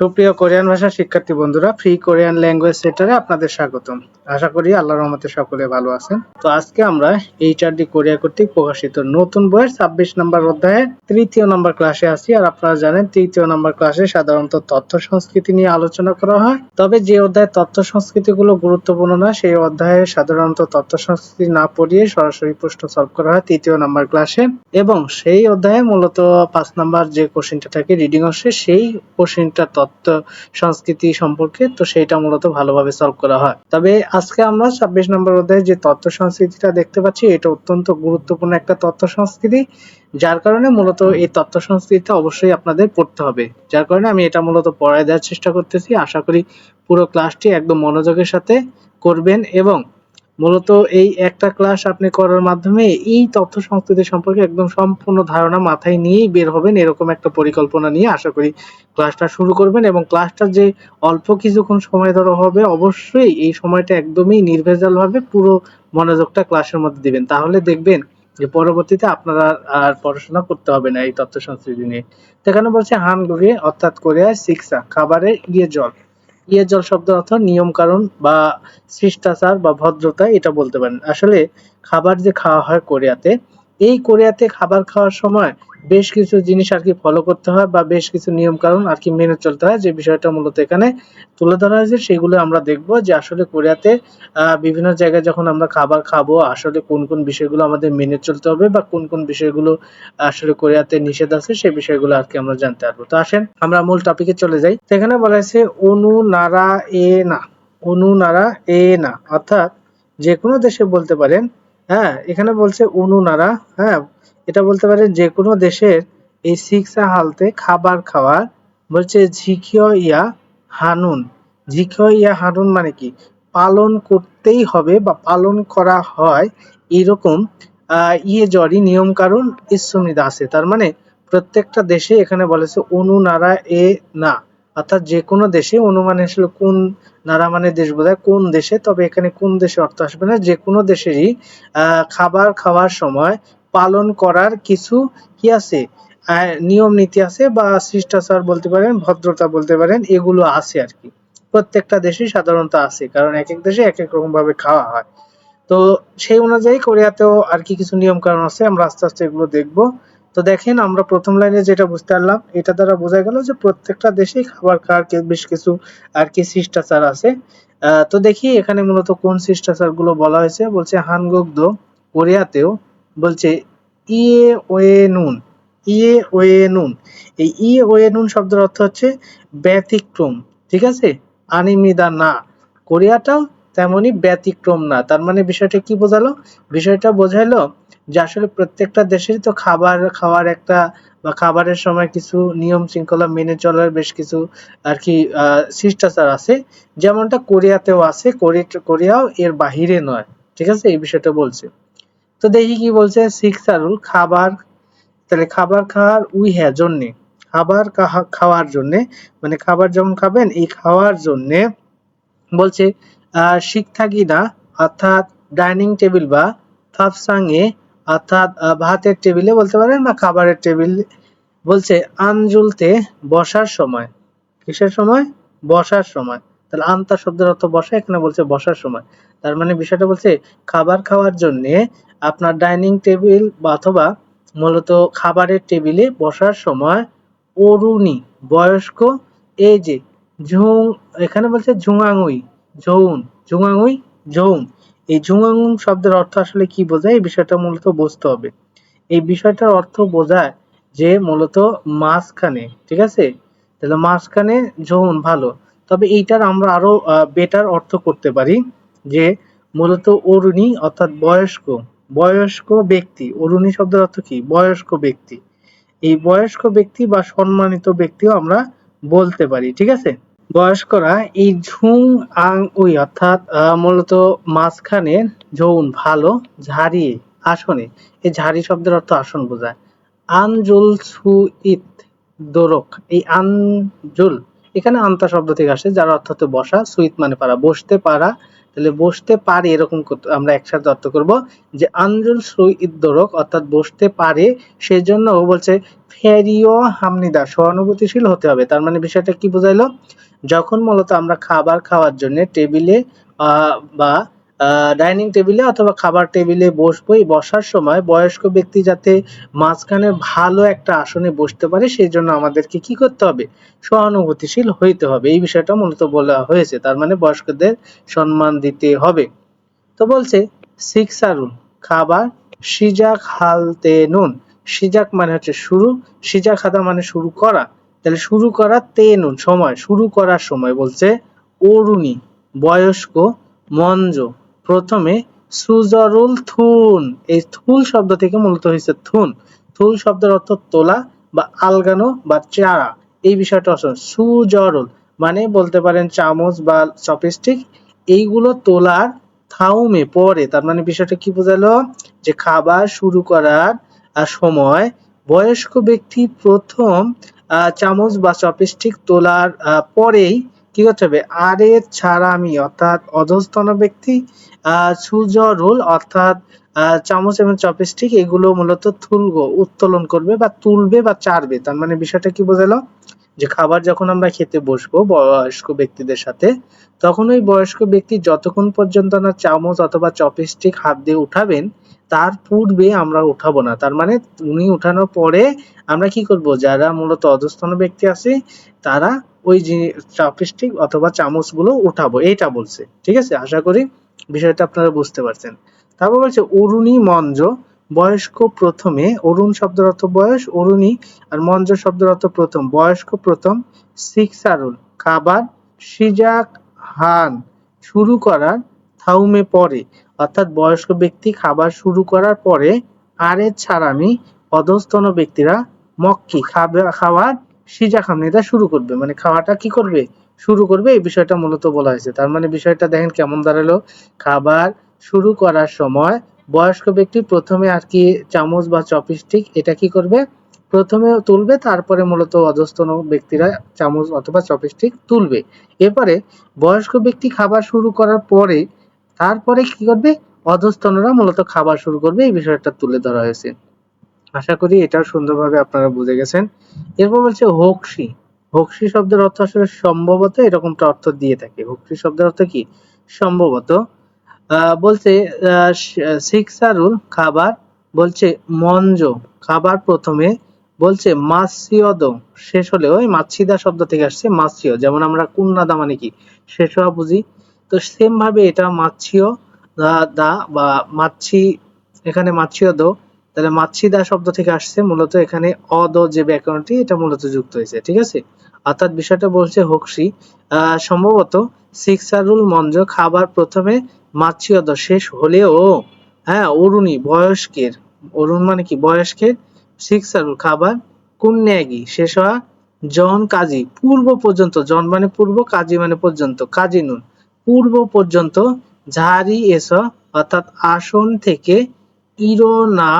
সুপ্রিয় কোরিয়ান ভাষা শিক্ষার্থী বন্ধুরা ফ্রি কোরিয়ান ল্যাঙ্গুয়েজ সেন্টারে আপনাদের স্বাগতম। আশা করি আল্লাহর রহমতে সকলে ভালো আছেন। তো আজকে আমরা এইচআরডি কোরিয়া কর্তৃক প্রকাশিত নতুন বইয়ের ছাব্বিশ নম্বর অধ্যায়ে তৃতীয় নম্বর ক্লাসে আছি। আর আপনারা জানেন, তৃতীয় নম্বর ক্লাসে সাধারণত তথ্য সংস্কৃতি নিয়ে আলোচনা করা হয়। তবে যে অধ্যায়ে তথ্য সংস্কৃতি গুলো গুরুত্বপূর্ণ না, সেই অধ্যায়ে সাধারণত তথ্য সংস্কৃতি না পড়িয়ে সরাসরি প্রশ্ন সলভ করা হয় তৃতীয় নম্বর ক্লাসে। এবং সেই অধ্যায়ে মূলত পাঁচ নাম্বার যে কোশ্চেনটা থাকে রিডিং অংশে, সেই কোশ্চেনটা তত্ত্ব সংস্কৃতি সম্পর্কে, তো সেইটা মূলত ভালোভাবে সলভ করা হয়। তবে আজকে আমরা ছাব্বিশ নম্বর অধ্যায়ে যে তত্ত্ব সংস্কৃতিটা দেখতে পাচ্ছি, এটা অত্যন্ত গুরুত্বপূর্ণ একটা তত্ত্ব সংস্কৃতি, যার কারণে মূলত এই তত্ত্ব সংস্কৃতিটা অবশ্যই আপনাদের পড়তে হবে। যার কারণে আমি এটা মূলত পড়ায় দেওয়ার চেষ্টা করতেছি। আশা করি পুরো ক্লাসটি একদম মনোযোগের সাথে করবেন এবং মূলত এই একটা ক্লাস আপনি করার মাধ্যমে এই তথ্য সংস্কৃতি সম্পর্কে একদম সম্পূর্ণ ধারণা মাথায় নিয়েই বের হবেন, এরকম একটা পরিকল্পনা নিয়ে আশা করি ক্লাসটা শুরু করবেন এবং ক্লাসটা যে অল্প কিছুক্ষণ সময় ধরা হবে, অবশ্যই এই সময়টা একদমই নির্ভেজাল ভাবে পুরো মনোযোগটা ক্লাসের মধ্যে দিবেন। তাহলে দেখবেন যে পরবর্তীতে আপনারা আর পড়াশোনা করতে হবে না এই তথ্য সংস্কৃতি নিয়ে। তো এখানে বলছে হানগুগে অর্থাৎ কোরিয়ার শিক্ষা খাবারে গিয়ে জল। ইয়ে জল শব্দ অর্থাৎ নিয়ম কারণ বা শিষ্টাচার বা ভদ্রতা, এটা বলতে পারেন। আসলে খাবার যে খাওয়া হয় কোরিয়াতে, এই কোরিয়াতে খাবার খাওয়ার সময় বেশ কিছু জিনিস আর কি ফলো করতে হয় বা বেশ কিছু নিয়ম কারণ আর কি মেনে চলতে হয় যে বিষয়টা মূলত এখানে তুলে ধরা হয়েছে। সেগুলো আমরা দেখব যে আসলে কোরিয়াতে বিভিন্ন জায়গায় যখন আমরা খাবার খাব, আসলে কোন কোন বিষয়গুলো আমাদের মেনে চলতে হবে বা কোন কোন বিষয়গুলো আসলে কোরিয়াতে নিষেধ আছে, সেই বিষয়গুলো আর কি আমরা জানতে পারব। তো আসেন, আমরা মূল টপিকে চলে যাই। সেখানে বলা হয়েছে অনু নারা এ না, অনু নারা এ না। অর্থাৎ যে কোনো দেশে বলতে পারেন হ্যাঁ এখানে বলছে অনু নারা হ্যাঁ এটা বলতে পারেন যে কোনো দেশের এই শিক্ষা হালতে খাবার খাওয়ার বলছে ঝিকিয় ইয়া হানুন। ঝিকিয় ইয়া হানুন মানে কি? পালন করতেই হবে বা পালন করা হয় এরকম ইয়ে জরি নিয়ম কারণ ইসুমিদা আছে। তার মানে প্রত্যেকটা দেশে এখানে বলেছে অনু নারা এ না। অর্থাৎ যে কোনো দেশে অনুমানে আসলে কোন, নারা মানে দেশ বোঝায় কোন দেশে, তবে এখানে কোন দেশে অর্থ আসবে না। যে কোনো দেশেরই খাবার খাওয়ার সময় পালন করার কিছু কি আছে? নিয়ম নীতি আছে বা শিষ্টাচার বলতে পারেন, ভদ্রতা বলতে পারেন, এগুলো আছে আর কি। প্রত্যেকটা দেশেই সাধারণত আছে, কারণ এক এক দেশে এক এক রকম ভাবে খাওয়া হয়। তো সেই অনুযায়ী কোরিয়াতেও আর কি কিছু নিয়ম কারণ আছে, আমরা আস্তে আস্তে এগুলো দেখব। তো দেখেন, আমরা প্রথম লাইনে যেটা বুঝতে পারলাম, এটা দ্বারা বোঝা গেল যে প্রত্যেকটা দেশেই খাবার খাওয়ার বেশ কিছু আর কি শিষ্টাচার আছে। তো দেখি এখানে মূলত কোন শিষ্টাচারগুলো বলা হয়েছে? বলছে হানগুগ্ধ কোরিয়াতেও বলছে ইয়ে ওয়ে নুন ইয়ে ওয়ে নুন। এই ইয়ে ওয়ে নুন শব্দের অর্থ হচ্ছে ব্যতিক্রম, ঠিক আছে? আনিমিদা না, কোরিয়াটাও তেমনি ব্যতিক্রম না। তার মানে বিষয়টা কি বোঝালো? বিষয়টা বোঝাইলো যে আসলে প্রত্যেকটা দেশেরই তো খাবার, খাওয়ার একটা বা খাবারের সময় কিছু নিয়ম শৃঙ্খলা মেনে চলার বেশ কিছু আর কি শিষ্টাচার আছে। যেমনটা কোরিয়াতেও আছে কোরি- কোরিয়াও এর বাহিরে নয়, ঠিক আছে? এই বিষয়টা বলছে। তো দেখি কি বলছে শিক্ষারুল খাবার, তাহলে খাবার খাওয়ার উই হ্যাঁ জন্যে, খাবার খাওয়ার জন্যে মানে খাবার যেমন খাবেন, এই খাওয়ার জন্যে বলছে, আহ শিক্ষাগিনা অর্থাৎ ডাইনিং টেবিল বা থাপসাঙে, অর্থাৎ ভাতের টেবিলে বলতে পারেন বা খাবারের টেবিল, বলছে আঞ্জুলতে বসার সময়, কিসের সময়? বসার সময়, তাহলে আন্তা শব্দের অর্থ বসা, এখানে বলছে বসার সময়, তার মানে বিষয়টা বলছে খাবার খাওয়ার জন্য আপনার ডাইনিং টেবিল অথবা মূলত খাবারের টেবিলে বসার সময় অরুণী, বয়স্ক, এই যে ঝুং এখানে বলছে ঝুঙাঙুই ঝৌন ঝুঙাঙুই ঝৌন এই ঝুঙাঙুম শব্দের অর্থ আসলে কি বোঝায়? এই বিষয়টা মূলত বুঝতে হবে। এই বিষয়টার অর্থ বোঝায় যে মূলত মাঝখানে, ঠিক আছে? তাহলে মাঝখানে ঝৌন ভালো। তবে এইটার আমরা আরও বেটার অর্থ করতে পারি যে মূলত অরুণী অর্থাৎ বয়স্ক বয়স্ক ব্যক্তি, অরুণী শব্দের অর্থ কি? বয়স্ক ব্যক্তি। এই বয়স্ক ব্যক্তি বা সম্মানিত ব্যক্তিও আমরা বলতে পারি, ঠিক আছে? বয়স্করা এই ঝুং আং, উই অর্থাৎ মূলত মাঝখানে যৌন, ভালো ঝাড়িয়ে আসনে। এই ঝাড়ি শব্দের অর্থ আসন বোঝায়। আনজুল সু ইত, দোরক। এই আনজুল, এখানে আন্তা শব্দ থেকে আসে, যার অর্থ হচ্ছে বসা। সুইত মানে পারা, বসতে পারা তাহলে বসতে পারে এরকম আমরা একসাথে অর্থ করব যে আঞ্জুল সুইদ্দরক অর্থাৎ বসতে পারে, সেজন্য ও বলছে ফেরিও হামনিদা, সহানুভূতিশীল হতে হবে। তার মানে বিষয়টা কি বোঝাইলো? যখন মূলত আমরা খাবার খাওয়ার জন্য টেবিলে বা ডাইনিং টেবিলে অথবা খাবার টেবিলে বসবো এই বসার সময় বয়স্ক ব্যক্তি যাতে মাঝখানে ভালো একটা আসনে বসতে পারে, সেই জন্য আমাদেরকে কি করতে হবে? সহানুভূতিশীল হইতে হবে। এই বিষয়টা মূলত বলা হয়েছে। তার মানে বয়স্কদের সম্মান দিতে হবে। তো বলছে সিক্সারুল খাবার সিজাক হালতে নুন। সিজাক মানে হচ্ছে শুরু, সিজাক হাদা মানে শুরু করা। তাহলে শুরু করা তে নুন, সময়, শুরু করার সময় বলছে, অরুণী, বয়স্ক, মঞ্জ প্রথমে সুজরুল থুন। এই থুল শব্দ থেকে মূলত হয়েছে থুন। থুল শব্দের অর্থ তোলা বা আলগানো বা চারা এই বিষয়টা সুজরুল। মানে বলতে পারেন চামচ বা চপস্টিক। এইগুলো তোলার থাউমে পরে তার মানে বিষয়টা কি বোঝালো? যে খাবার শুরু করার সময় বয়স্ক ব্যক্তি প্রথম চামচ বা চপস্টিক তোলার পরেই কি করতে হবে? আর এর ছাড়া আমি অর্থাৎ অধস্তন ব্যক্তি আহ, সুজরুল অর্থাৎ চামচ এবং চপস্টিক এগুলো মূলত তুলব উত্তোলন করবে বা তুলবে বা চারবে তার মানে বিষয়টা কি বোঝালো? যে খাবার যখন আমরা খেতে বসবো বয়স্ক ব্যক্তিদের সাথে তখন ওই বয়স্ক ব্যক্তি যতক্ষণ পর্যন্ত না চামচ অথবা চপস্টিক হাত দিয়ে উঠাবেন তার পূর্বে আমরা উঠাবো না। তার মানে উনি উঠানোর পরে আমরা কি করব? যারা মূলত অধস্তন ব্যক্তি আছে তারা ওই চপস্টিক অথবা চামচগুলো উঠাবো, এইটা বলছে। ঠিক আছে? আশা করি বিষয়টা আপনারা বুঝতে পারছেন। তারপর বলছে, অরুণী মঞ্জ, বয়স্ক প্রথমে। অরুণ শব্দের অর্থ বয়স, অরুণী আর মঞ্জ শব্দের অর্থ প্রথম। বয়স্ক প্রথম, সিক্সারুল। খাবার, সিজাক হান। শুরু করার থাউমে পরে। অর্থাৎ বয়স্ক ব্যক্তি খাবার শুরু করার পরে আরে ছাড়ামি অধস্তন ব্যক্তিরা মক্কি। খাবে খাবার সিজা খামনিটা শুরু করবে। মানে খাওয়াটা কি করবে? শুরু করবে, এই বিষয়টা মূলত বলা হয়েছে। তার মানে বিষয়টা দেখেন কেমন দাঁড়াল। খাবার শুরু করার সময় বয়স্ক ব্যক্তি প্রথমে আর কি চামচ বা চপস্টিক এটা কি করবে? প্রথমে তুলবে, তারপরে মূলত অধস্তন ব্যক্তিরা চামচ অথবা চপস্টিক তুলবে। এরপরে বয়স্ক ব্যক্তি খাবার শুরু করার পরে, তারপরে কি করবে? অধস্তনরা মূলত খাবার শুরু করবে, এই বিষয়টা তুলে ধরা হয়েছে। আশা করি এটাও সুন্দরভাবে আপনারা বুঝে গেছেন। এরপর বলছে হোকসি। হোকসি শব্দের অর্থ আসলে সম্ভবত এরকমটা অর্থ দিয়ে থাকে। হোকসি শব্দের অর্থ কি? সম্ভবত। বলছে সিক্সারুল খাবার বলছে মঞ্জ। খাবার প্রথমে বলছে মাসিয়দ শেষ হলে ওই মাছিদা শব্দ থেকে আসছে মাছিয় যেমন আমরা কুন্নাদা মানে কি? শেষ হওয়া বুঝি। তো সেম ভাবে এটা মাছিও দা বা মাছি এখানে মাছিও দো তাহলে মাছিদা শব্দ থেকে আসছে, মূলত এখানে অদ যে ব্যাকরণটি, এটা মূলত যুক্ত হয়েছে, ঠিক আছে? অর্থাৎ বিষয়টা বলছে হোকসি সম্ভবত সিক্সারুল মঞ্জ খাবার প্রথমে মাছিয়দ শেষ হলেও হ্যাঁ অরুণী, বয়স্কের, অরুণ মানে কি? বয়স্কের সিক্সারুল খাবার কুন্যাগি শেষ হওয়া জন কাজী, পূর্ব পর্যন্ত, জন মানে পূর্ব, কাজী মানে পর্যন্ত, কাজী নুন, পূর্ব পর্যন্ত ঝাড়ি এস, অর্থাৎ আসন থেকে ইরোনা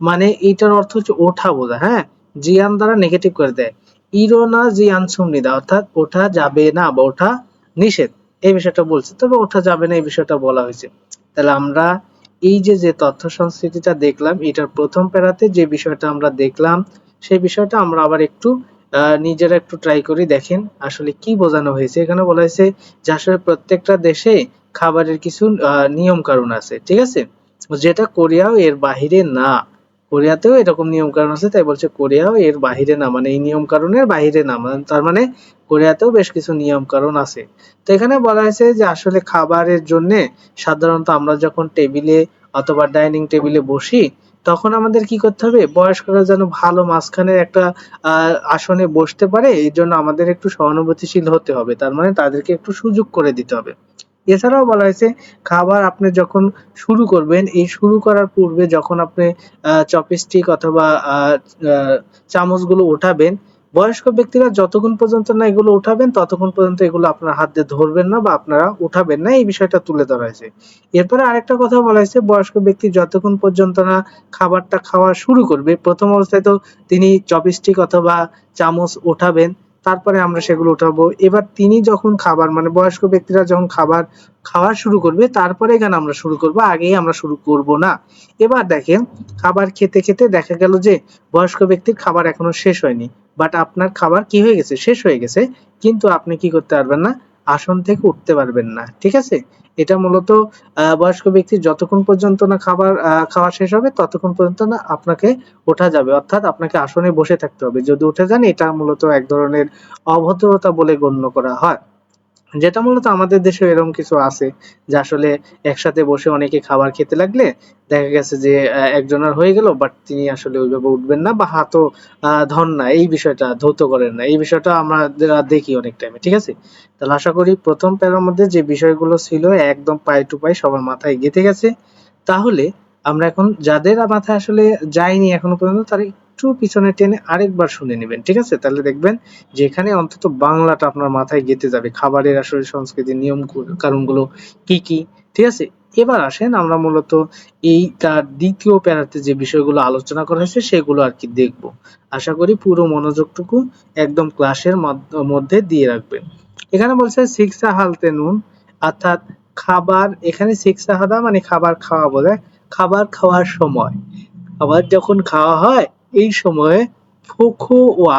মানে এটার অর্থ হচ্ছে ওঠা বোঝা হ্যাঁ? জিয়ান দ্বারা নেগেটিভ করে দেয়। ইরোনা জিয়ান সুমনিদা অর্থাৎ ওঠা যাবে না বা ওঠা নিষেধ। এই বিষয়টা বলছে, তবে ওঠা যাবে না এই বিষয়টা বলা হয়েছে। তাহলে আমরা এই যে যে তথ্য সংস্কৃতিটা দেখলাম, এটার প্রথম প্যারাতে যে বিষয়টা আমরা দেখলাম, সেই বিষয়টা আমরা আবার একটু নিজেরা একটু ট্রাই করি, দেখেন আসলে কি বোঝানো হয়েছে। এখানে বলা হয়েছে যে আসলে প্রত্যেকটা দেশে খাবারের কিছু নিয়ম কানুন আছে, ঠিক আছে? যেটা কোরিয়াও এর বাহিরে না। কোরিয়াতেও এরকম নিয়ম কানুন আছে, তাই বলছে কোরিয়াও এর বাহিরে না মানে এই নিয়ম কানুনের বাহিরে না মানে তার মানে কোরিয়াতেও বেশ কিছু নিয়ম কানুন আছে। তো এখানে বলা হয়েছে যে আসলে খাবারের জন্য সাধারণত আমরা যখন টেবিলে অথবা ডাইনিং টেবিলে বসি, তখন আমাদের কি করতে হবে? বয়স্করা যেন ভালো মাঝখানে একটা আসনে বসতে পারে এই জন্য আমাদের একটু সহানুভূতিশীল হতে হবে, তার মানে তাদেরকে একটু সুযোগ করে দিতে হবে। এছাড়াও বলা হয়েছে, খাবার আপনি যখন শুরু করবেন, এই শুরু করার পূর্বে যখন আপনি চপস্টিক অথবা চামচগুলো উঠাবেন বয়স্ক ব্যক্তিরা যতক্ষণ পর্যন্ত না এগুলো উঠাবেন ততক্ষণ পর্যন্ত এগুলো আপনার হাত দিয়ে ধরবেন না বা আপনারা উঠাবেন না। এই বিষয়টা তুলে ধরা হয়েছে। এরপরে আরেকটা কথা বলা হয়েছে, বয়স্ক ব্যক্তি যতক্ষণ পর্যন্ত না খাবারটা খাওয়া শুরু করবে, প্রথম অবস্থায় তো তিনি চপস্টিক অথবা চামচ উঠাবেন তারপরে আমরা সেগুলো উঠাবো। এবার তিনি যখন খাবার মানে বয়স্ক ব্যক্তিরা যখন খাবার খাওয়া শুরু করবে, তারপরে এখানে আমরা শুরু করব? আগেই আমরা শুরু করব না। এবার দেখেন, খাবার খেতে খেতে দেখা গেল যে বয়স্ক ব্যক্তির খাবার এখনও শেষ হয়নি। বাট আপনার খাবার কি হয়ে গেছে? শেষ হয়ে গেছে। কিন্তু আপনি কি করতে পারবেন না? আসন থেকে উঠতে পারবেন না। ঠিক আছে? এটা মূলত বয়স্ক ব্যক্তি যতক্ষণ পর্যন্ত না খাবার খাওয়া শেষ হবে, ততক্ষণ পর্যন্ত না আপনাকে ওঠা যাবে। অর্থাৎ আপনাকে আসনে বসে থাকতে হবে। যদি উঠে যান, এটা মূলত এক ধরনের অভদ্রতা বলে গণ্য করা হয়। যেটা মূলত আমাদের দেশে এরকম কিছু আছে যে আসলে একসাথে বসে অনেকে খাবার খেতে লাগলে দেখা গেছে যে একজনের হয়ে গেল বাট তিনি আসলে ওইভাবে উঠবেন না বা হাতও ধন না। এই বিষয়টা ধৌত করেন না। এই বিষয়টা আমরা দেখি অনেক টাইমে ঠিক আছে? তাহলে আশা করি প্রথম প্যারার মধ্যে যে বিষয়গুলো ছিল একদম পায়ে টু পায়ে সবার মাথায় গেঁথে গেছে। তাহলে আমরা এখন যাদের মাথায় আসলে যায়নি এখনও পর্যন্ত, তারা একটু পিছনে টেনে আরেকবার শুনে নেবেন, ঠিক আছে? তাহলে দেখবেন যে এখানে অন্তত বাংলাটা আপনার মাথায় গেঁথে যাবে, খাবারের আসলে সংস্কৃতির নিয়ম কারণগুলো কি কি, ঠিক আছে? এবার আসেন আমরা মূলত এই তার দ্বিতীয় প্যারাতে যে বিষয়গুলো আলোচনা করা হয়েছে সেগুলো আর কি দেখব। আশা করি পুরো মনোযোগটুকু একদম ক্লাসের মধ্য- দিয়ে রাখবেন। এখানে বলছে, শিক্ষা হালতে নুন অর্থাৎ খাবার, এখানে শিক্ষা হাদা মানে খাবার খাওয়া বলে খাবার খাওয়ার সময়। আবার যখন খাওয়া হয় এই সময়ে ফোখো ওয়া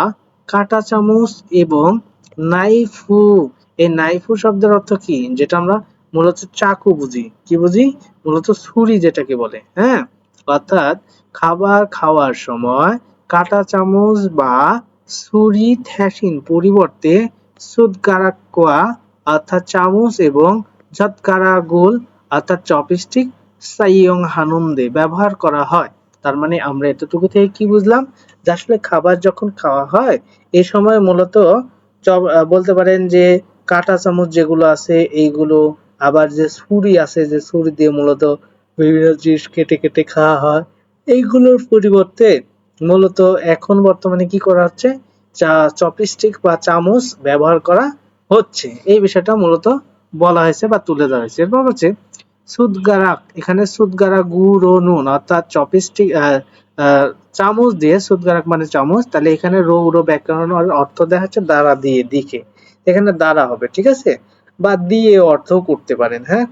কাঁটা চামচ এবং নাইফু। এই নাইফু শব্দের অর্থ কি? যেটা আমরা মূলত চাকু বুঝি। কি বুঝি? মূলত ছুরি যেটাকে বলে হ্যাঁ? অর্থাৎ খাবার খাওয়ার সময় কাঁটা চামচ বা ছুরি থ্যাসিন পরিবর্তে সুদগারাক্কোয়া, অর্থাৎ চামচ এবং ঝৎকারাগুল অর্থাৎ চপস্টিক, সাইয়ং হানুমদে ব্যবহার করা হয়। তার মানে আমরা এতটুকু থেকে কি বুঝলাম? যে আসলে খাবার যখন খাওয়া হয় এই সময় মূলত বলতে পারেন যে কাঁটা চামচ যেগুলো আছে, এইগুলো আবার যে ছুরি আছে, যে ছুরি দিয়ে মূলত বিভিন্ন জিনিস কেটে কেটে খাওয়া হয়। এইগুলোর পরিবর্তে মূলত এখন বর্তমানে কি করা হচ্ছে? চা, চপস্টিক বা চামচ ব্যবহার করা হচ্ছে। এই বিষয়টা মূলত বলা হয়েছে বা তুলে ধরা হয়েছে। এরপর হচ্ছে সুদগারাক, এখানে সুদগারা, গুড় ও নুন, অর্থাৎ চপস্টিক চামচ দিয়ে, সুদগারাক মানে চামচ, তাহলে এখানে রৌর ব্যাকরণ অর্থ দেখা যাচ্ছে দ্বারা দিয়ে, দিকে। এখানে দ্বারা হবে, ঠিক আছে? বা দিয়ে অর্থ করতে পারেন হ্যাঁ?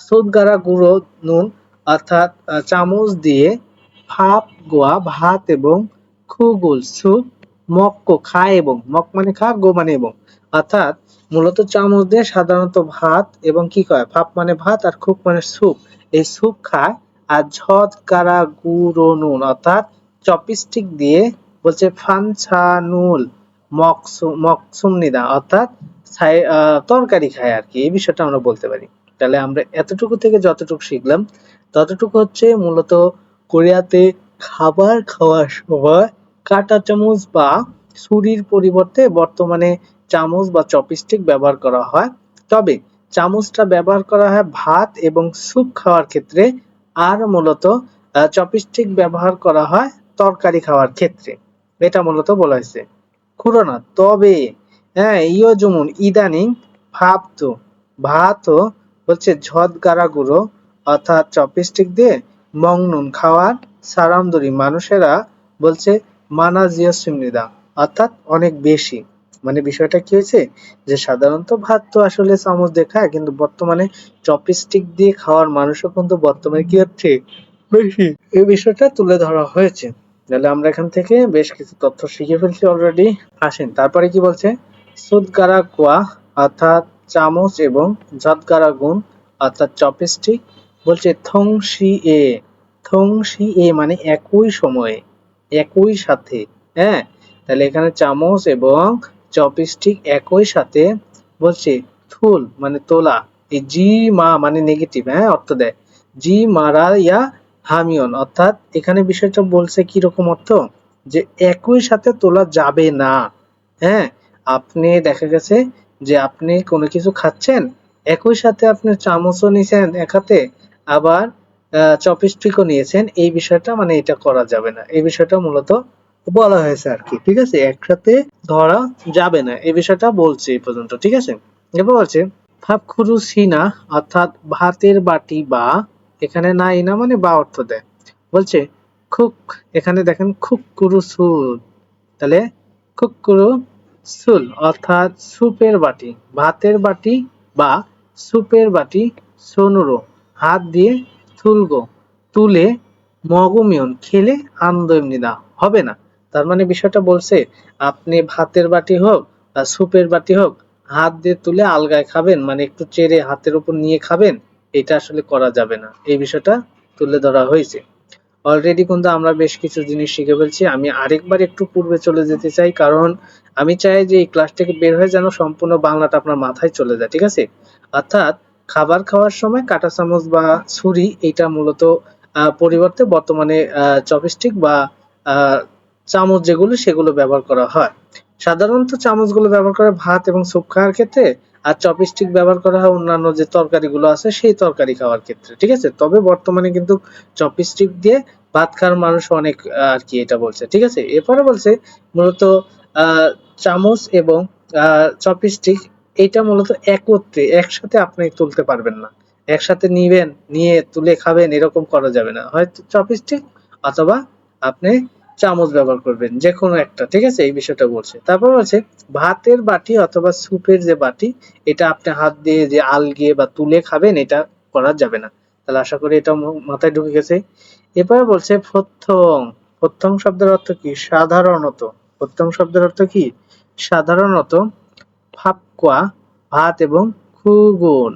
সুদগারা, গুঁড়ো নুন, অর্থাৎ চামচ দিয়ে ভাপ, গোয়া, ভাত এবং খুগুল সুপ মক্ক, খা এবং মক মানে খা, গো মানে এবং, অর্থাৎ মূলত চামচ দিয়ে সাধারণত ভাত এবং কি কয়? ভাপ মানে ভাত আর খুব মানে স্যুপ। এই স্যুপ খায় আর ঝদ, কারা, গুঁড়ো নুন অর্থাৎ চপস্টিক দিয়ে বলছে ফানছানুল মকসুম মকসুমনিদা অর্থাৎ তরকারি খায় আর কি এই বিষয়টা আমরা বলতে পারি। তাহলে আমরা এতটুকু থেকে যতটুকু শিখলাম, ততটুকু হচ্ছে মূলত কোরিয়াতে খাবার খাওয়ার সময় কাঁটা চামচ বা ছুরির পরিবর্তে বর্তমানে চামচ বা চপস্টিক ব্যবহার করা হয়। তবে চামচটা ব্যবহার করা হয় ভাত এবং স্যুপ খাওয়ার ক্ষেত্রে। আর মূলত চপস্টিক ব্যবহার করা হয় তরকারি খাওয়ার ক্ষেত্রে। এটা মূলত বলা হয়েছে। খুরোনা, তবে হ্যাঁ ইয় যেমন ইদানিং ভাব তো ভাতও হচ্ছে ঝদ গারা গুঁড়ো অর্থাৎ চপস্টিক দিয়ে মংনুন খাওয়ার সারামদরি মানুষেরা বলছে মানাজিয়া সিমনিদা অর্থাৎ অনেক বেশি। মানে বিষয়টা কি হয়েছে? যে সাধারণত ভাত তো আসলে চামচ দিয়ে খায়, কিন্তু বর্তমানে চপস্টিক দিয়ে খাওয়ার মানুষও কিন্তু বর্তমানে কি হচ্ছে? বেশি। এই বিষয়টা তুলে ধরা হয়েছে। তাহলে আমরা এখান থেকে বেশ কিছু তথ্য শিখে ফেলছি অলরেডি আসেন, তারপরে কি বলছে? সুদগারা কোয়া, অর্থাৎ চামচ এবং জাতগারা গুণ, অর্থাৎ চপস্টিক বলছে থংশি এ। থং থংশি এ মানে একই সময়ে, একই সাথে হ্যাঁ? তাহলে এখানে চামচ এবং চপস্টিক একই সাথে বলছে, থুল মানে তোলা। এই জি, মা মানে নেগেটিভ হ্যাঁ অর্থ দেয়। জি, মারা, ইয়া, হামিয়ন। অর্থাৎ এখানে বিষয়টা বলছে কি রকম অর্থ? যে একই সাথে তোলা যাবে না। হ্যাঁ আপনি দেখা গেছে যে আপনি কোনো কিছু খাচ্ছেন, একই সাথে আপনি চামচও নিয়েছেন এক হাতে, আবার চপস্টিকও নিয়েছেন। এই বিষয়টা মানে এটা করা যাবে না। এই বিষয়টা মূলত বলা হয়েছে আর কি, ঠিক আছে? একসাথে ধরা যাবে না, এই বিষয়টা বলছে এই পর্যন্ত, ঠিক আছে? এবার বলছে ফাপখুরু সিনা অর্থাৎ ভাতের বাটি বা, এখানে না ইনা মানে বা অর্থ দেয়। বলছে, খুক এখানে দেখেন খুক কুরু সুল তাহলে খুক কুরু সুল অর্থাৎ সুপের বাটি, ভাতের বাটি বা সুপের বাটি সোনুরো, হাত দিয়ে তুলগো, তুলে মগমিয়ন খেলে আনন্দ এমনি না, হবে না। তার মানে বিষয়টা বলছে, আপনি ভাতের বাটি হোক বা সুপের বাটি হোক, হাত দিয়ে তুলে আলগায় খাবেন মানে একটু চেড়ে হাতের উপর নিয়ে খাবেন, এটা আসলে করা যাবে না। এই বিষয়টা তুলে ধরা হয়েছে। অলরেডি কিন্তু আমরা বেশ কিছু জিনিস শিখে ফেলছি। আমি আরেকবার একটু পূর্বে চলে যেতে চাই, কারণ আমি চাই যে এই ক্লাস থেকে বের হয়ে যেন সম্পূর্ণ বাংলাটা আপনার মাথায় চলে যায়, ঠিক আছে? অর্থাৎ খাবার খাওয়ার সময় কাঁটা চামচ বা ছুরি, এটা মূলত পরিবর্তে বর্তমানে চপস্টিক বা চামচ যেগুলো সেগুলো ব্যবহার করা হয়। সাধারণত চামচগুলো ব্যবহার করা ভাত এবং স্যুপ খাওয়ার ক্ষেত্রে আর চপস্টিক ব্যবহার করা হয় অন্যান্য যে তরকারিগুলো আছে সেই তরকারি খাওয়ার ক্ষেত্রে, ঠিক আছে? তবে বর্তমানে কিন্তু চপস্টিক দিয়ে ভাত খাওয়ার মানুষ অনেক আর কি এটা বলছে, ঠিক আছে? এরপরে বলছে মূলত চামচ এবং চপস্টিক এটা মূলত একত্রে, একসাথে আপনি তুলতে পারবেন না। একসাথে নিবেন, নিয়ে তুলে খাবেন, এরকম করা যাবে না। হয়তো চপস্টিক অথবা আপনি চামচ ব্যবহার করবেন যে কোনো একটা, ঠিক আছে? এই বিষয়টা বলছে। তারপর বলছে, ভাতের বাটি অথবা স্যুপের যে বাটি, এটা আপনি হাত দিয়ে যে আলগিয়ে বা তুলে খাবেন, এটা করা যাবে না। তাহলে আশা করি এটা মাথায় ঢুকে গেছে। এরপরে বলছে প্রথম প্রথম শব্দের অর্থ কি? সাধারণত। প্রথম শব্দের অর্থ কি? সাধারণত ফাপকোয়া, ভাত এবং খুগুন,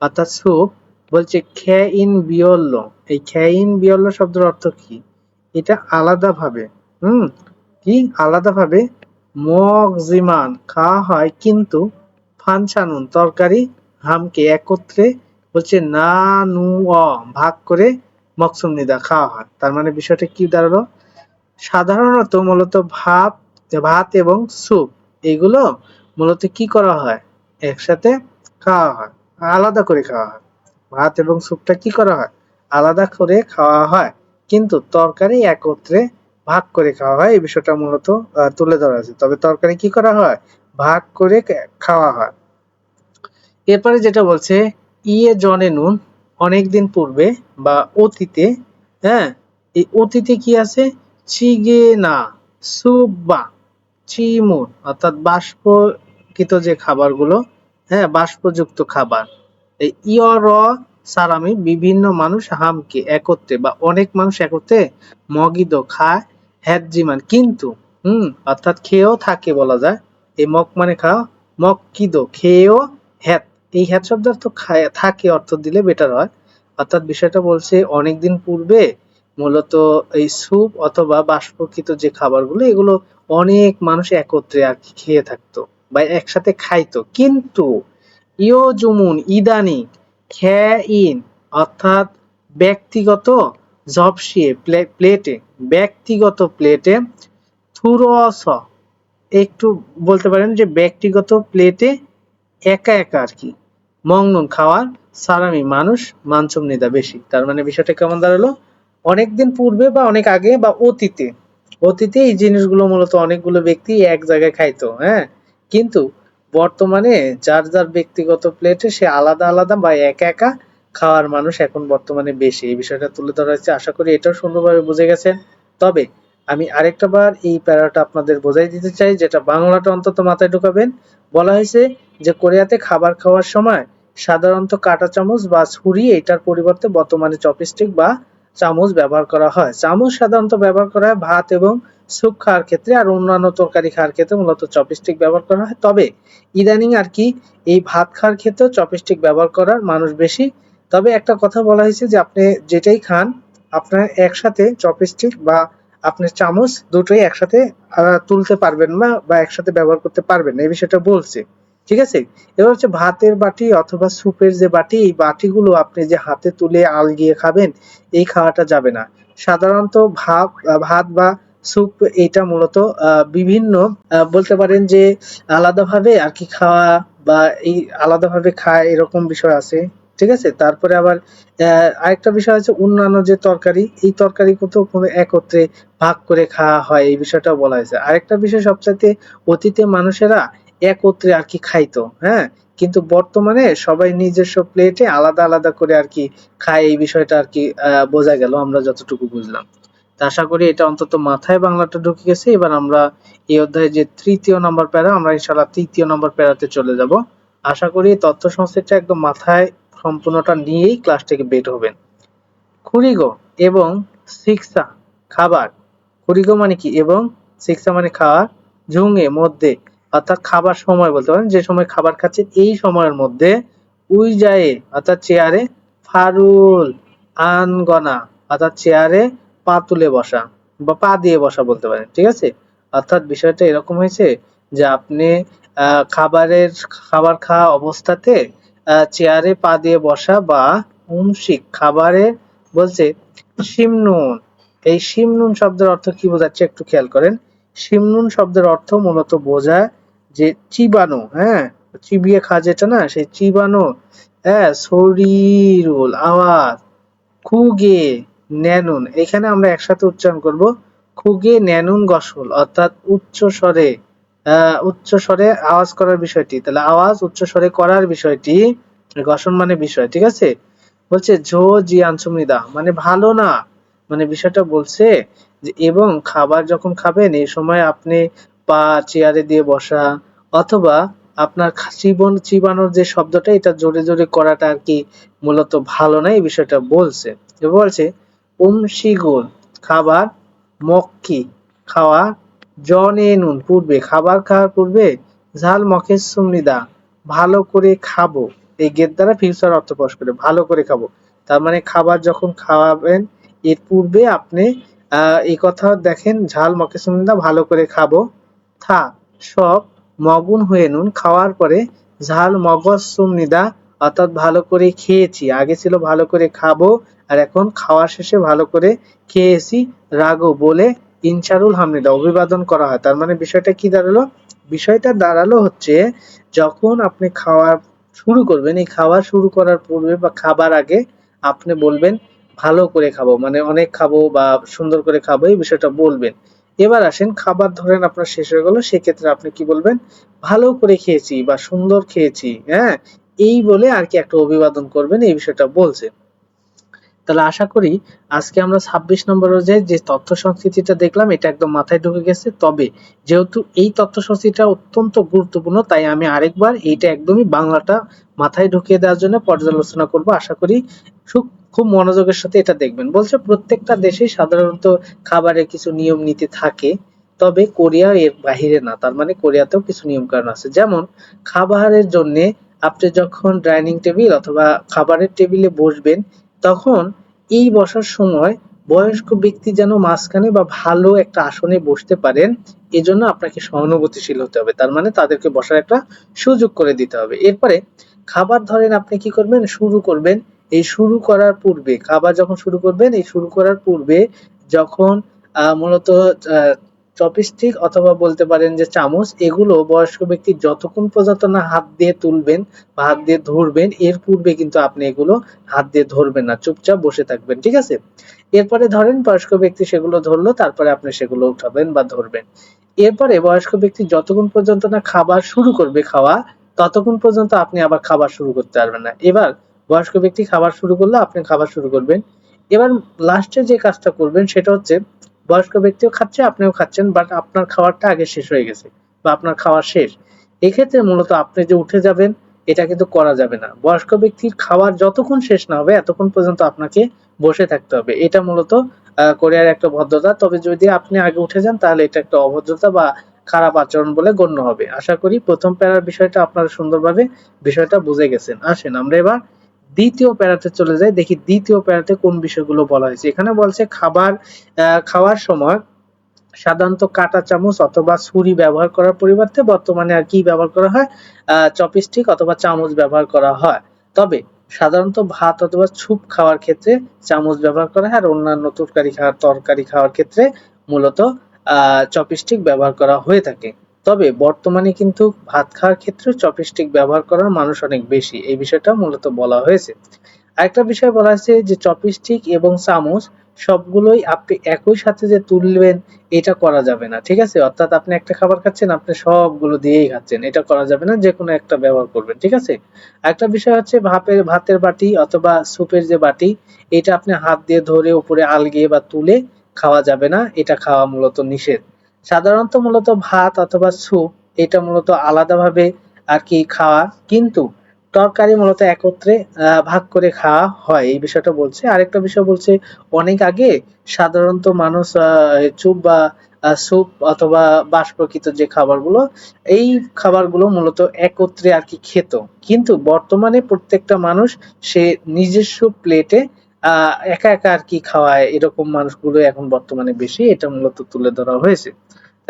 অর্থাৎ স্যুপ, বলছে খে ইন বিয়ল্ল। এই খে ইন বিয়ল্ল শব্দের অর্থ কি? এটা আলাদাভাবে, হুম? কি আলাদাভাবে? মগজিমান, খাওয়া হয় কিন্তু ফানসানুন, তরকারি, হামকে একত্রে বলছে না নু অ, ভাগ করে মকসুম নিদা, খাওয়া হয়। তার মানে বিষয়টা কি দাঁড়াল? সাধারণত মূলত ভাত ভাত এবং স্যুপ, এগুলো মূলত কি করা হয়? একসাথে খাওয়া হয়, আলাদা করে খাওয়া হয়। ভাত এবং স্যুপটা কি করা হয়? আলাদা করে খাওয়া হয়। কিন্তু তরকারি একত্রে ভাগ করে খাওয়া হয়, এই বিষয়টা মূলত তুলে ধরা আছে তবে তরকারি কি করা হয়? ভাগ করে খাওয়া হয়। এরপরে যেটা বলছে ইয়ে জনে নুন অনেকদিন পূর্বে বা অতীতে হ্যাঁ এই অতীতে কি আছে? চিগে না সুবা চিমুন অর্থাৎ বাষ্পকৃত যে খাবারগুলো হ্যাঁ বাষ্পযুক্ত খাবার। এই সারামি বিভিন্ন মানুষ হামকে একত্রে বা অনেক মানুষ একত্রে মগিদ খায় হ্যাজিমান কিন্তু, হুম, অর্থাৎ খেয়েও থাকে বলা যায়, এই মক মানে খাওয়া মক্কিদ খেয়েও হ্যাত এই হ্যাত শব্দ অর্থ খায়, থাকে অর্থ দিলে বেটার হয়। অর্থাৎ বিষয়টা বলছে অনেকদিন পূর্বে মূলত এই স্যুপ অথবা বাষ্পকৃত যে খাবারগুলো, এগুলো অনেক মানুষ একত্রে আর কি খেয়ে থাকতো বা একসাথে খাইতো। কিন্তু ইও জুমুন, ইদানি খে ইন অর্থাৎ ব্যক্তিগত জবসিয়ে প্লেটে, ব্যক্তিগত প্লেটে থুরস, একটু বলতে পারেন যে ব্যক্তিগত প্লেটে একা একা আর কি। মংনুন খাওয়ার সারামি মানুষ, মানসুম নিদা বেশি। তার মানে বিষয়টা কেমন দাঁড়াল? অনেকদিন পূর্বে বা অনেক আগে বা অতীতে। অতীতে এই জিনিসগুলো মূলত অনেকগুলো ব্যক্তি এক জায়গায় খাইতো হ্যাঁ? কিন্তু বর্তমানে যার যার ব্যক্তিগত প্লেটে সে আলাদা আলাদা বা একা একা খাওয়ার মানুষ এখন বর্তমানে বেশি। এই বিষয়টা তুলে ধরা হয়েছে। আশা করি এটাও সুন্দরভাবে বুঝে গেছেন। তবে আমি আরেকটা বার এই প্যারাটা আপনাদের বোঝাই দিতে চাই, যেটা বাংলাটা অন্তত মাথায় ঢুকাবেন। বলা হয়েছে যে কোরিয়াতে খাবার খাওয়ার সময় সাধারণত কাঁটা চামচ বা ছুরি, এটার পরিবর্তে বর্তমানে চপস্টিক বা চামচ ব্যবহার করা হয়। চামচ সাধারণত ব্যবহার করা হয় ভাত এবং স্যুপ খাওয়ার ক্ষেত্রে আর অন্যান্য তরকারি খাওয়ার ক্ষেত্রে মূলত চপস্টিক ব্যবহার করা হয়। তবে ইদানিং আর কি এই ভাত খাওয়ার ক্ষেত্রেও চপস্টিক ব্যবহার করার মানুষ বেশি। তবে একটা কথা বলা হয়েছে যে আপনি যেটাই খান, আপনার একসাথে চপস্টিক বা আপনার চামচ দুটোই একসাথে তুলতে পারবেন না বা একসাথে ব্যবহার করতে পারবেন না। এই বিষয়টা বলছে। ঠিক আছে? এবার হচ্ছে ভাতের বাটি অথবা স্যুপের যে বাটি, এই বাটিগুলো আপনি যে হাতে তুলে আলগিয়ে খাবেন, এই খাওয়াটা যাবে না। সাধারণত ভাত ভাত বা স্যুপ এটা মূলত বিভিন্ন বলতে পারেন যে আলাদাভাবে আর কি খাওয়া বা এই আলাদাভাবে খায় এরকম বিষয় আছে, ঠিক আছে? তারপরে আবার আরেকটা বিষয় আছে অন্যান্য যে তরকারি, এই তরকারি কোথাও কোনো একত্রে ভাগ করে খাওয়া হয়, এই বিষয়টাও বলা হয়েছে। আরেকটা বিষয় সবচাইতে অতীতে মানুষেরা একত্রে আর কি খাইতো হ্যাঁ? কিন্তু বর্তমানে সবাই নিজস্ব প্লেটে আলাদা আলাদা করে আর কি খায়, এই বিষয়টা আর কি বোঝা গেল, আমরা যতটুকু বুঝলাম। আশা করি এটা অন্তত মাথায় বাংলাটা ঢুকে গেছে। এবার আমরা এই অধ্যায়ে যে তৃতীয় নম্বর প্যারা, আমরা ইনশাআল্লাহ তৃতীয় নম্বর প্যারাতে চলে যাব। আশা করি তথ্য সংস্কৃতটা একদম মাথায় সম্পূর্ণটা নিয়েই ক্লাস থেকে বের হবেন। খুরিগো এবং শিক্ষা খাবার। খুরিগো মানে কি? এবং শিক্ষা মানে খাওয়া। ঝুঙে মধ্যে অর্থাৎ খাবার সময় বলতে পারেন, যে সময় খাবার খাচ্ছেন, এই সময়ের মধ্যে উই যায় অর্থাৎ চেয়ারে ফারুল আনগনা, অর্থাৎ চেয়ারে পা তুলে বসা বা পা দিয়ে বসা বলতে পারেন, ঠিক আছে? অর্থাৎ বিষয়টা এরকম হয়েছে যে আপনি খাবারের, খাবার খাওয়া অবস্থাতে চেয়ারে পা দিয়ে বসা বা উমশিক খাবারে বলছে শিমনুন এই শিমনুন শব্দের অর্থ কি বোঝাচ্ছে একটু খেয়াল করেন। শিমনুন শব্দের অর্থ মূলত বোঝায় যে চিবানো হ্যাঁ? চিবিয়ে খা যেটা না, সেই চিবানো হ্যাঁ শরীরুল আওয়াজ, খুগে, ন্যানুন, এখানে আমরা একসাথে উচ্চারণ করব, খুগে, ন্যানুন, গসল, অর্থাৎ উচ্চ স্বরে উচ্চ স্বরে আওয়াজ করার বিষয়টি। তাহলে আওয়াজ উচ্চ স্বরে করার বিষয়টি গসন মানে বিষয়, ঠিক আছে? বলছে, ঝো, জি আনসুমিদা মানে ভালো না। মানে বিষয়টা বলছে যে, এবং খাবার যখন খাবেন, এই সময় আপনি পা চেয়ারে দিয়ে বসা, অথবা আপনার চিবন চিবানোর যে শব্দটা, এটা জোরে জোরে করাটা আর কি মূলত ভালো না, এই বিষয়টা বলছে। বলছে উমশিগুন খাবার মক্কি, খাওয়া জনে নুন পূর্বে, খাবার খাওয়ার পূর্বে ঝাল মখের সুমনিদা ভালো করে খাব। এই গেট দ্বারা ফিউচার অর্থ করে, ভালো করে খাব। তার মানে খাবার যখন খাওয়াবেন, এর পূর্বে আপনি, আহ, এই কথা দেখেন, ঝাল মকে সুমনিদা ভালো করে খাব। থা সব মগুন হয়ে নুন খাওয়ার পরে ঝাল, মগজ সুমনিদা অর্থাৎ ভালো করে খেয়েছি। আগে ছিল ভালো করে খাব আর এখন খাওয়া শেষে ভালো করে খেয়েছি, রাগো বলে ইনসারুল হামনিদা অভিবাদন করা হয়। তার মানে বিষয়টা কি দাঁড়াল? বিষয়টা দাঁড়াল হচ্ছে যখন আপনি খাওয়া শুরু করবেন, এই খাওয়া শুরু করার পূর্বে বা খাবার আগে আপনি বলবেন, ভালো করে খাব। মানে অনেক খাব বা সুন্দর করে খাব, এই বিষয়টা বলবেন। এবার আসেন, খাবার ধরেন আপনার শেষ হয়ে গেল, সেক্ষেত্রে আপনি কি বলবেন? ভালো করে খেয়েছি বা সুন্দর খেয়েছি হ্যাঁ? এই বলে আর কি একটা অভিবাদন করবেন, এই বিষয়টা বলছে তাহলে আশা করি আজকে আমরা ছাব্বিশ নম্বর অনুযায়ী যে তথ্য সংস্কৃতিটা দেখলাম, এটা একদম মাথায় ঢুকে গেছে। তবে যেহেতু এই তথ্য সংস্কৃতিটা অত্যন্ত গুরুত্বপূর্ণ, তাই আমি আরেকবার এইটা একদমই বাংলাটা মাথায় ঢুকিয়ে দেওয়ার জন্য পর্যালোচনা করব। আশা করি খুব মনোযোগের সাথে এটা দেখবেন। বলছে প্রত্যেকটা দেশেই সাধারণত খাবারের কিছু নিয়ম নীতি থাকে, তবে কোরিয়া এর বাহিরে না। তার মানে কোরিয়াতেও কিছু নিয়ম কারণ আছে। যেমন, খাবারের জন্য আপনি যখন ডাইনিং টেবিল অথবা খাবারের টেবিলে বসবেন, তখন এই বসার সময় বয়স্ক ব্যক্তি যেন মাঝখানে বা ভালো একটা আসনে বসতে পারেন, এজন্য আপনাকে সহানুভূতিশীল হতে হবে। তার মানে তাদেরকে বসার একটা সুযোগ করে দিতে হবে। এরপরে, খাবার ধরেন আপনি কি করবেন? শুরু করবেন এই শুরু করার পূর্বে, খাবার যখন শুরু করবেন, এই শুরু করার পূর্বে যখন মূলত চপস্টিক অথবা বলতে পারেন যে চামচ, এগুলো বয়স্ক ব্যক্তি যতক্ষণ পর্যন্ত না হাত দিয়ে তুলবেন বা হাত দিয়ে ধরবেন, এর পূর্বে কিন্তু আপনি এগুলো হাত দিয়ে ধরবেন না, চুপচাপ বসে থাকবেন, ঠিক আছে? এরপরে ধরেন বয়স্ক ব্যক্তি সেগুলো ধরলো, তারপরে আপনি সেগুলো উঠাবেন বা ধরবেন। এরপরে বয়স্ক ব্যক্তি যতক্ষণ পর্যন্ত না খাবার শুরু করবে খাওয়া, ততক্ষণ পর্যন্ত আপনি আবার খাবার শুরু করতে পারবেন না। এবার বয়স্ক ব্যক্তি খাবার শুরু করলে আপনি খাবার শুরু করবেন। এবার লাস্টে যে কাজটা করবেন সেটা হচ্ছে বয়স্ক ব্যক্তিও খাচ্ছে, আপনিও খাচ্ছেন বাট আপনার খাবারটা আগে শেষ হয়ে গেছে বা আপনার খাওয়া শেষ। এক্ষেত্রে মূলত আপনি যে উঠে যাবেন, এটা কিন্তু করা যাবে না। বয়স্ক ব্যক্তির খাবার যতক্ষণ শেষ না হবে, এতক্ষণ পর্যন্ত আপনাকে বসে থাকতে হবে। এটা মূলত কোরিয়ার একটা ভদ্রতা। তবে যদি আপনি আগে উঠে যান, তাহলে এটা একটা অভদ্রতা বা খারাপ আচরণ বলে গণ্য হবে। আশা করি প্রথম প্যারার বিষয়টা আপনারা সুন্দরভাবে বিষয়টা বুঝে গেছেন। আসেন, আমরা এবার দ্বিতীয় প্যারাতে চলে যাই দেখি দ্বিতীয় প্যারাতে কোন বিষয়গুলো বলা হয়েছে। এখানে বলছে খাবার খাওয়ার সময় সাধারণত কাঁটা চামচ অথবা ছুরি ব্যবহার করার পরিবর্তে বর্তমানে আর কি ব্যবহার করা হয়? চপস্টিক অথবা চামচ ব্যবহার করা হয়। তবে সাধারণত ভাত অথবা স্যুপ খাওয়ার ক্ষেত্রে চামচ ব্যবহার করা হয় আর অন্যান্য তরকারি খাওয়ার তরকারি খাওয়ার ক্ষেত্রে মূলত চপস্টিক ব্যবহার করা হয়ে থাকে। তবে বর্তমানে কিন্তু ভাত খাওয়ার ক্ষেত্রে চপস্টিক ব্যবহার করার মানুষ অনেক বেশি। এই বিষয়টা মূলত বলা হয়েছে। আরেকটা বিষয় বলা হয়েছে যে চপস্টিক এবং চামচ সবগুলোই আপনি একই সাথে যে তুলবেন, এটা করা যাবে না, ঠিক আছে? অর্থাৎ আপনি একটা খাবার খাচ্ছেন, আপনি সবগুলো দিয়েই খাচ্ছেন। এটা করা যাবে না যে কোনো একটা ব্যবহার করবেন, ঠিক আছে? একটা বিষয় হচ্ছে ভাপের, ভাতের বাটি অথবা স্যুপের যে বাটি, এটা আপনি হাত দিয়ে ধরে উপরে আলগিয়ে বা তুলে খাওয়া যাবে না। এটা খাওয়া মূলত নিষেধ। সাধারণত মূলত ভাত অথবা স্যুপ, এটা মূলত আলাদাভাবে আর কি খাওয়া, কিন্তু তরকারি মূলত একত্রে ভাগ করে খাওয়া হয়, এই বিষয়টা বলছে। আরেকটা বিষয় বলছে, অনেক আগে সাধারণত মানুষ চুপ বা স্যুপ অথবা বাষ্পকৃত যে খাবারগুলো, এই খাবারগুলো মূলত একত্রে আর কি খেত। কিন্তু বর্তমানে প্রত্যেকটা মানুষ সে নিজস্ব প্লেটে একা একা আর কি খাওয়ায়, এরকম মানুষগুলো এখন বর্তমানে বেশি, এটা মূলত তুলে ধরা হয়েছে।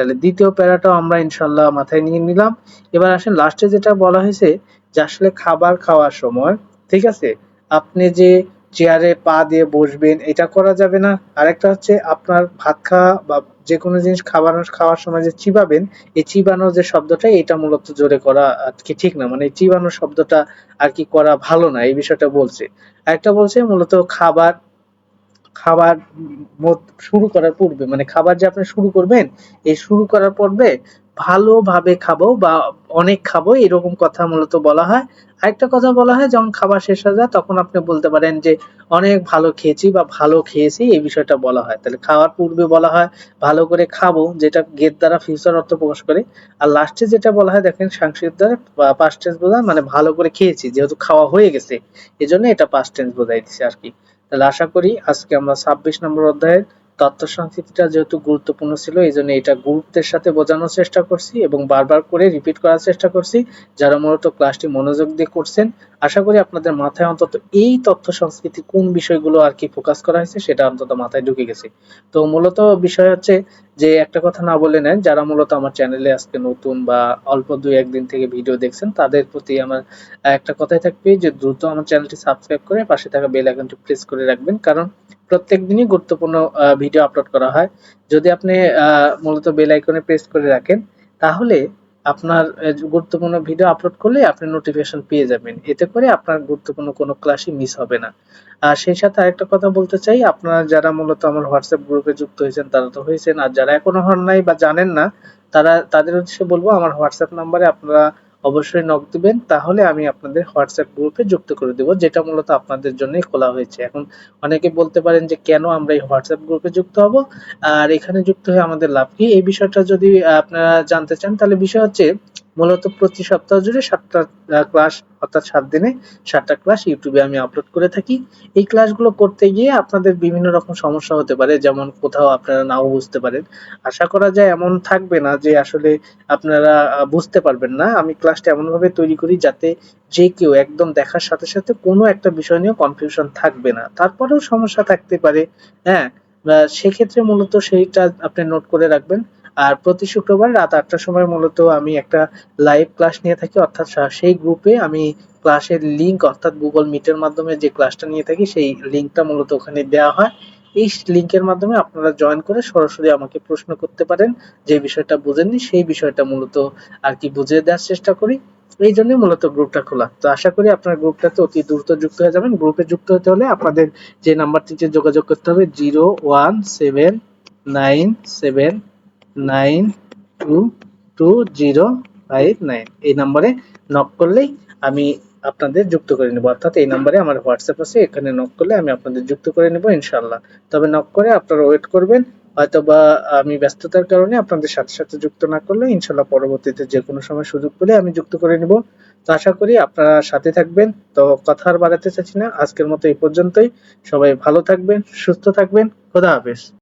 তাহলে দ্বিতীয় প্যারাটাও আমরা ইনশাল্লাহ মাথায় নিয়ে নিলাম। এবার আসেন লাস্টে যেটা বলা হয়েছে যে আসলে খাবার খাওয়ার সময়, ঠিক আছে? আপনি যে চেয়ারে পা দিয়ে বসবেন, এটা করা যাবে না। আরেকটা হচ্ছে আপনার ভাত খাওয়া বা যে কোনো জিনিস খাবানোর খাওয়ার সময় যে চিবাবেন, এই চিবানোর যে শব্দটা, এটা মূলত জোরে করা কি ঠিক না। মানে চিবানোর শব্দটা আর কি করা ভালো না, এই বিষয়টা বলছে। আরেকটা বলছে মূলত খাবার খাবার শুরু করার পূর্বে মানে খাবার যে আপনি শুরু করবেন, এই শুরু করার পূর্বে ভালোভাবে খাব বা অনেক খাব, এরকম কথা মূলত বলা হয়। আরেকটা কথা বলা হয়, যখন খাবার শেষ হয়ে যায়, তখন আপনি বলতে পারেন যে, অনেক ভালো খেয়েছি বা ভালো খেয়েছি, এই বিষয়টা বলা হয়। তাহলে খাওয়ার পূর্বে বলা হয়, ভালো করে খাব, যেটা গেট দ্বারা ফিউচার অর্থ প্রকাশ করে। আর লাস্টে যেটা বলা হয়, দেখেন সাংস্কৃতিক দ্বারা পাস্ট টেন্স বোঝায় মানে ভালো করে খেয়েছি, যেহেতু খাওয়া হয়ে গেছে, এজন্য এটা পাস্ট টেন্স বোঝাইতেছে আর কি। তাহলে আশা করি আজকে আমরা ছাব্বিশ নম্বর অধ্যায়ের তথ্য সংস্কৃতিটা যেহেতু গুরুত্বপূর্ণ ছিল, এই জন্য এটা গুরুত্বের সাথে বোঝানোর চেষ্টা করছি এবং বারবার করে রিপিট করার চেষ্টা করছি যারা মূলত ক্লাসটি মনোযোগ দিয়ে করছেন। আশা করি আপনাদের মাথায় অন্তত এই তথ্য সংস্কৃতি কোন বিষয়গুলো আর কি ফোকাস করা হয়েছে সেটা অন্তত মাথায় ঢুকে গেছে। তো মূলত বিষয় হচ্ছে যে একটা কথা না বলে নেন, যারা মূলত আমার চ্যানেলে আজকে নতুন বা অল্প দুই একদিন থেকে ভিডিও দেখছেন, তাদের প্রতি আমার একটা কথাই থাকবে যে দ্রুত আমার চ্যানেলটি সাবস্ক্রাইব করে পাশে থাকা বেল আইকনটি প্রেস করে রাখবেন। কারণ প্রত্যেক দিনই গুরুত্বপূর্ণ ভিডিও আপলোড করা হয়। যদি আপনি মূলত বেল আইকনে প্রেস করে রাখেন, তাহলে আপনার গুরুত্বপূর্ণ ভিডিও আপলোড করলে আপনি নোটিফিকেশন পেয়ে যাবেন। এতে করে আপনার গুরুত্বপূর্ণ কোনো ক্লাসই মিস হবে না। আর সেই সাথে আরেকটা কথা বলতে চাই, আপনারা যারা মূলত আমার হোয়াটসঅ্যাপ গ্রুপে যুক্ত হয়েছেন, তারা তো হয়েছেন। আর যারা এখনও হন নাই বা জানেন না, তারা, তাদের উদ্দেশ্যে বলব, আমার হোয়াটসঅ্যাপ নাম্বারে আপনারা অবশ্যই নক দিবেন, তাহলে আমি আপনাদের হোয়াটসঅ্যাপ গ্রুপে যুক্ত করে দেব, যেটা মূলত আপনাদের জন্যই খোলা হয়েছে। এখন অনেকে বলতে পারেন যে, কেন আমরা এই হোয়াটসঅ্যাপ গ্রুপে যুক্ত হব? আর এখানে যুক্ত হয়ে আমাদের লাভ কি? এই বিষয়টা যদি আপনারা জানতে চান, তাহলে বিষয় হচ্ছে মূলত প্রতি সপ্তাহ জুড়ে সাতটা ক্লাস অর্থাৎ সাত দিনে সাতটা ক্লাস ইউটিউবে আমি আপলোড করে থাকি। এই ক্লাসগুলো করতে গিয়ে আপনাদের বিভিন্ন রকম সমস্যা হতে পারে, যেমন কোথাও আপনারা নাও বুঝতে পারেন। আশা করা যায় এমন থাকবে না যে আসলে আপনারা বুঝতে পারবেন না। আমি ক্লাসটা এমন ভাবে তৈরি করি যাতে যে কেউ একদম দেখার সাথে সাথে কোনো একটা বিষয় নিয়ে কনফিউশন থাকবে না। তারপরেও সমস্যা থাকতে পারে হ্যাঁ? সেক্ষেত্রে মূলত সেইটা আপনি নোট করে রাখবেন। আর প্রতি শুক্রবার রাত আটটার সময় মূলত আমি একটা লাইভ ক্লাস নিয়ে থাকি, অর্থাৎ সেই গ্রুপে আমি ক্লাসের লিংক অর্থাৎ গুগল মিটের মাধ্যমে যে ক্লাসটা নিয়ে থাকি, সেই লিঙ্কটা মূলত ওখানে দেওয়া হয়। এই লিঙ্কের মাধ্যমে আপনারা জয়েন করে সরাসরি আমাকে প্রশ্ন করতে পারেন, যে বিষয়টা বুঝেননি, সেই বিষয়টা মূলত আর কি বুঝিয়ে দেওয়ার চেষ্টা করি। এই জন্যই মূলত গ্রুপটা খোলা। তো আশা করি আপনার গ্রুপটাতে অতি দ্রুত যুক্ত হয়ে যাবেন। গ্রুপে যুক্ত হতে হলে আপনাদের যে নাম্বারটিতে যোগাযোগ করতে হবে zero one seven nine seven nine two two zero five nine. এই নক করলেই আমি আপনাদের যুক্ত করে অর্থাৎ এই আমার হোয়াটসঅ্যাপ আছে, এখানে নক করলে আমি আপনাদের যুক্ত করে ইনশাল্লাহ তবে নক করে আপনারা ওয়েট করবেন হয়তো বা আমি ব্যস্ততার কারণে আপনাদের সাথে সাথে যুক্ত না করলে ইনশাল্লাহ পরবর্তীতে যে কোনো সময় সুযোগ পেলে আমি যুক্ত করে নেব। তো আশা করি আপনারা সাথে থাকবেন। তো কথা আর বাড়াতে চাচ্ছি না। আজকের মতো এই পর্যন্তই। সবাই ভালো থাকবেন, সুস্থ থাকবেন। খোদা হাফেজ।